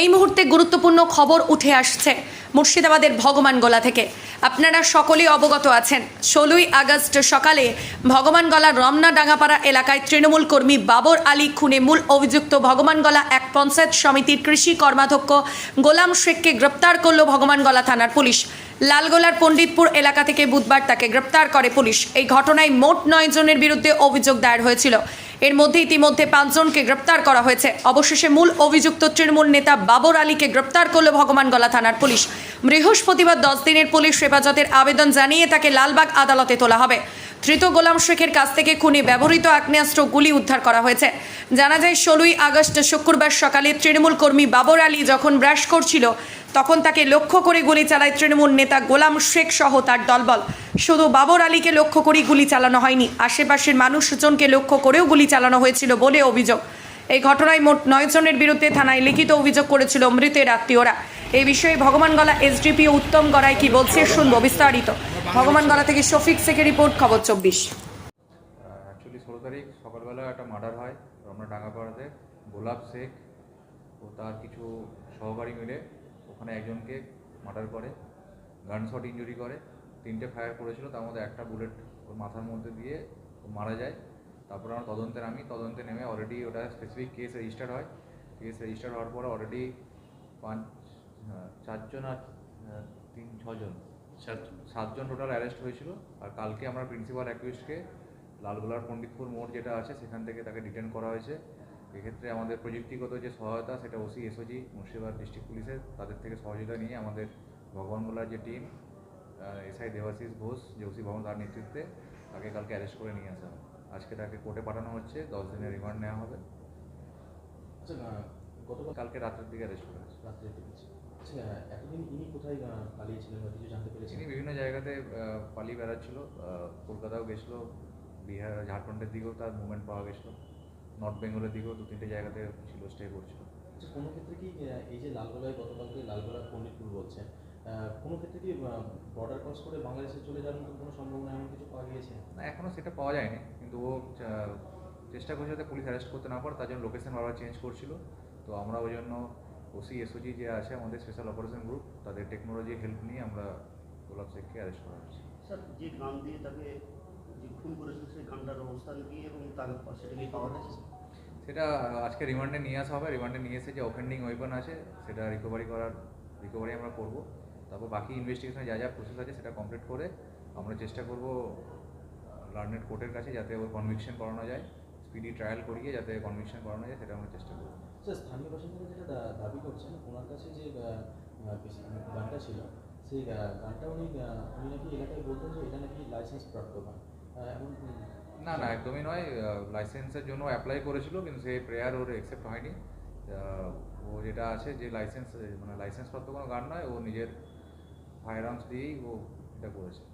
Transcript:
এই মুহূর্তে গুরুত্বপূর্ণ খবর উঠে আসছে। মুর্শিদাবাদের ভগবান গলা থেকে। আপনারা সকলেই অবগত আছেন। ষোলোই আগস্ট সকালে ভগবানগলার রমনা ডাঙ্গাপাড়া এলাকায় তৃণমূল কর্মী বাবর আলী খুনে মূল অভিযুক্ত ভগবান গলা এক পঞ্চায়েত সমিতির কৃষি কর্মাধ্যক্ষ গোলাম শেখকে গ্রেপ্তার করল ভগবানগলা থানার পুলিশ। লালগোলার পণ্ডিতপুর এলাকা থেকে বুধবার তাকে গ্রেপ্তার করে পুলিশ। এই ঘটনায় মোট নয় জনের বিরুদ্ধে অভিযোগ দায়ের হয়েছিল। এর মধ্যে ইতিমধ্যে পাঁচজনকে গ্রেপ্তার করা হয়েছে। অবশেষে মূল অভিযুক্ত তৃণমূল নেতা বাবর আলীকে গ্রেপ্তার করল ভগবানগলা থানার পুলিশ। বৃহস্পতিবার দশ দিনের পুলিশ হেফাজতের আবেদন জানিয়ে তাকে লালবাগ আদালতে তোলা হবে। ধৃত গোলাম শেখের কাছ থেকে খুনে ব্যবহৃত আগ্নেয়াস্ত্র গুলি উদ্ধার করা হয়েছে। জানা যায়, ষোলোই আগস্ট শুক্রবার সকালে তৃণমূল কর্মী বাবর আলী যখন ব্রাশ করছিল, তখন তাকে লক্ষ্য করে গুলি চালায় তৃণমূল নেতা গোলাম শেখ সহ তার দলবল। শুধু বাবর আলীকে লক্ষ্য করেই গুলি চালানো হয়নি, আশেপাশের মানুষজনকে লক্ষ্য করেও গুলি চালানো হয়েছিল বলে অভিযোগ। এই ঘটনায় মোট নয় জনের বিরুদ্ধে থানায় লিখিত অভিযোগ করেছিল মৃতের আত্মীয়রা। এই বিষয়ে ভগবানগলা এসডিপি উত্তম গড়াই কি বলছে শুনব বিস্তারিত। ভগবানগলা থেকে শফিক শেখের রিপোর্ট, খবর চব্বিশ। অ্যাকচুয়ালি ষোলো তারিখ সকালবেলা একটা মার্ডার হয় রমনা ডাঙ্গাপাড়াতে গোলাপ শেখ ও তার কিছু সহকারী মিলে ওখানে একজনকে মার্ডার করে গান শট ইঞ্জুরি করে, তিনটে ফায়ার করেছিল, তার মধ্যে একটা বুলেট ওর মাথার মধ্যে দিয়ে ও মারা যায়। তারপর আমরা তদন্তের আমি তদন্তে নেমে অলরেডি ওটা স্পেসিফিক কেস রেজিস্টার হয়। কেস রেজিস্টার হওয়ার পর অলরেডি পাঁচ চারজন আর আহ, তিন ছজন। সাতজন সাতজন টোটাল অ্যারেস্ট হয়েছিল আর কালকে আমরা প্রিন্সিপাল অ্যাকিউজকে লালগোলার পণ্ডিতপুর মোড় যেটা আছে সেখান থেকে তাকে ডিটেন করা হয়েছে। এক্ষেত্রে আমাদের প্রযুক্তিগত যে সহায়তা সেটা ওসি এসওজি মুর্শিদাবাদ ডিস্ট্রিক্ট পুলিশের তাদের থেকে সহযোগিতা নিয়ে আমাদের ভগবানগোলার যে টিম এসআই দেবাশিস ঘোষ যে ওসি ভবন তার নেতৃত্বে তাকে কালকে অ্যারেস্ট করে নিয়ে আসা হয়। আজকে তাকে কোর্টে পাঠানো হচ্ছে দশ দিনের রিমান্ড নেওয়া হবে। আচ্ছা গতকাল কালকে রাতের দিকে অ্যারেস্ট করা হয়েছে রাত্রে পেরেছি আচ্ছা এতদিন ইনি কোথায় পালিয়েছিলেন বা কিছু জানতে পেরেছেন? তিনি বিভিন্ন জায়গাতে পালিয়ে বেড়াচ্ছিল। কলকাতাও গেছিল বিহার ঝাড়খণ্ডের দিকেও তার মুভমেন্ট পাওয়া গেছিল। নর্থ বেঙ্গলের দিকেও দু তিনটে জায়গাতে ছিল স্টে করছিল। আচ্ছা কোনো ক্ষেত্রে কি এই যে লালগোলায় গতকালকে লালগোলার পণ্ডিতপুর বলছেন কোনো ক্ষেত্রে কি বর্ডার ক্রস করে বাংলাদেশে চলে যাওয়ার মতো কোনো সম্ভাবনা এমন কিছু পাওয়া গিয়েছে? না এখনও সেটা পাওয়া যায়নি। কিন্তু ও চেষ্টা করছে যাতে পুলিশ অ্যারেস্ট করতে না পারে তার জন্য লোকেশন বারবার চেঞ্জ করছিল। তো আমরা ওই জন্য ওসি এসওজি যে আছে আমাদের স্পেশাল অপারেশন গ্রুপ তাদের টেকনোলজি হেল্প নিয়ে আমরা গোলাপ শেখকে অ্যারেস্ট করা হয়েছে। স্যার যে গান দিয়ে তাকে যে খুন করেছিল সেই গানটার অবস্থান কি এবং তার সেটা কি পাওয়া গেছে? সেটা আজকে রিমান্ডে নিয়ে আসা হবে রিমান্ডে নিয়ে এসে যে অফেন্ডিং ওয়েপন আছে সেটা রিকভারি করার রিকভারি আমরা করব। তারপর বাকি ইনভেস্টিগেশনে যা যা প্রসেস আছে সেটা কমপ্লিট করে আমরা চেষ্টা করব লার্নেড কোর্টের কাছে যাতে ওর কনভিকশন করানো যায়। স্পিডি ট্রায়াল করিয়ে যাতে কনভিকশন করানো যায় সেটা আমরা চেষ্টা করব। আচ্ছা স্থানীয় বাসিন্দারা যেটা দাবি করছেন ওনার কাছে যে বেশি- গানটা ছিল সেই গানটা উনি উনি নাকি এলাকায় বলতেন যে এটা নাকি লাইসেন্স প্রাপ্ত গান। এমন না না একদমই নয়। লাইসেন্সের জন্য অ্যাপ্লাই করেছিল কিন্তু সেই প্রেয়ার ওর অ্যাকসেপ্ট হয়নি। ও যেটা আছে যে লাইসেন্স মানে লাইসেন্স প্রাপ্ত কোনো গান নয় ও নিজের ফায়ার আর্মস দিয়েই ও এটা করেছে।